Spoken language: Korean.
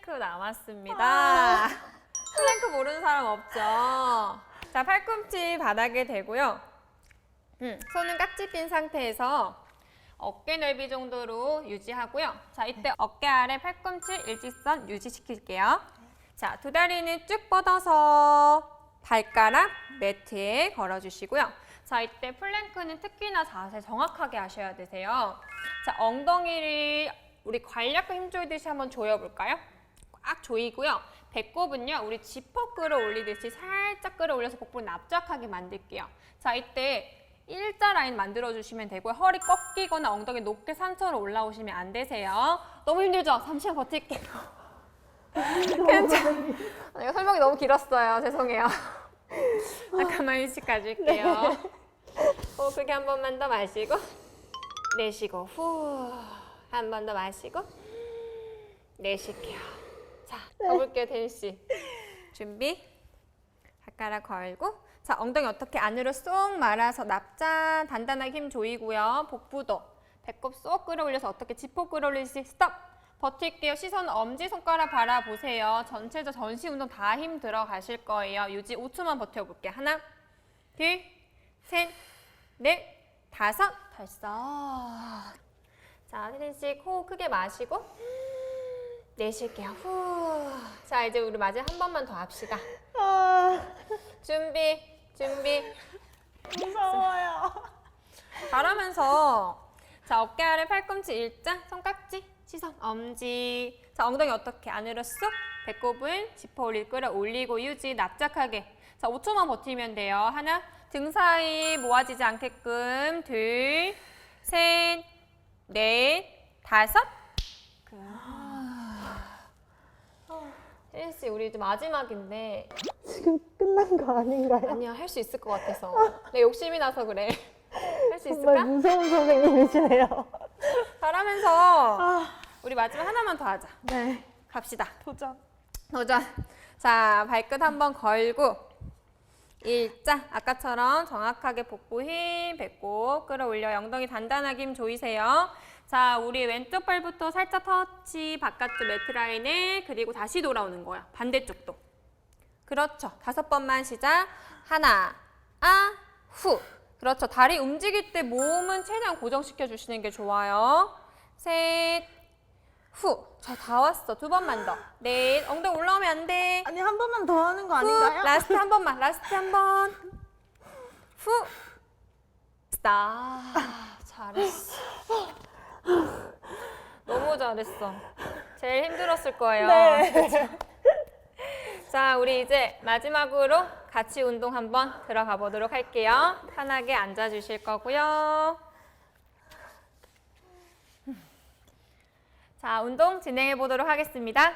플랭크 남았습니다. 플랭크 모르는 사람 없죠? 자, 팔꿈치 바닥에 대고요. 음, 손은 깍지 낀 상태에서 어깨 넓이 정도로 유지하고요. 자, 이때 어깨 아래 팔꿈치 일직선 유지시킬게요. 자, 두 다리는 쭉 뻗어서 발가락 매트에 걸어주시고요. 자, 이때 플랭크는 특히나 자세 정확하게 하셔야 되세요. 자, 엉덩이를 우리 관략근 힘 조이듯이 한번 조여볼까요? 꽉 조이고요. 배꼽은요, 우리 지퍼 끌어올리듯이 살짝 끌어올려서 복부를 납작하게 만들게요. 자, 이때 일자 라인 만들어주시면 되고요. 허리 꺾이거나 엉덩이 높게 산처럼 올라오시면 안 되세요. 너무 힘들죠? 잠시만 버틸게요. 괜찮아. 이거 설명이 너무 길었어요. 죄송해요. 잠깐만 일찍 가줄게요. 호 크게 한 번만 더 마시고 내쉬고 후. 한 번 더 마시고 내쉴게요. 자, 가볼게요, 데니 씨. 준비. 발가락 걸고 자, 엉덩이 어떻게 안으로 쏙 말아서 납작 단단하게 힘 조이고요. 복부도 배꼽 쏙 끌어올려서 어떻게 지퍼 끌어올리듯이 스톱. 버틸게요. 시선 엄지 손가락 바라보세요. 전체적 전시 운동 다 힘 들어가실 거예요. 유지 5초만 버텨볼게요. 하나, 둘, 셋, 넷, 다섯, 벌써. 자, 세린 씨 호흡 크게 마시고 내쉴게요. 후. 자, 이제 우리 마지막 한 번만 더 합시다. 아, 준비, 준비. 무서워요. 잘하면서 자 어깨 아래 팔꿈치 일자, 손깍지, 시선 엄지. 자 엉덩이 어떻게 안으로 쑥 배꼽은 지퍼 올릴 끌어 올리고 유지 납작하게. 자 5초만 버티면 돼요. 하나, 등 사이 모아지지 않게끔 둘, 셋, 넷, 다섯. 혜린 씨 우리 이제 마지막인데 지금 끝난 거 아닌가요? 아니야 할 수 있을 것 같아서 내 욕심이 나서 그래 할 수 정말 있을까? 무서운 선생님이시네요. 잘하면서 아, 우리 마지막 하나만 더 하자 네. 갑시다 도전. 도전 자 발끝 한번 걸고 일자 아까처럼 정확하게 복부 힘 배꼽 끌어올려 엉덩이 단단하게 힘 조이세요 자 우리 왼쪽 발부터 살짝 터치 바깥쪽 매트 라인에 그리고 다시 돌아오는 거야 반대쪽도 그렇죠 다섯 번만 시작 하나 아 후 그렇죠 다리 움직일 때 몸은 최대한 고정시켜 주시는 게 좋아요 셋 후. 자, 다 왔어. 두 번만 더. 넷. 엉덩이 올라오면 안 돼. 아니 한 번만 더 하는 거 후. 아닌가요? 라스트 한 번만. 라스트 한 번. 후. 스탑. 잘했어. 너무 잘했어. 제일 힘들었을 거예요. 네. 자, 우리 이제 마지막으로 같이 운동 한번 들어가 보도록 할게요. 편하게 앉아 주실 거고요. 자, 운동 진행해 보도록 하겠습니다.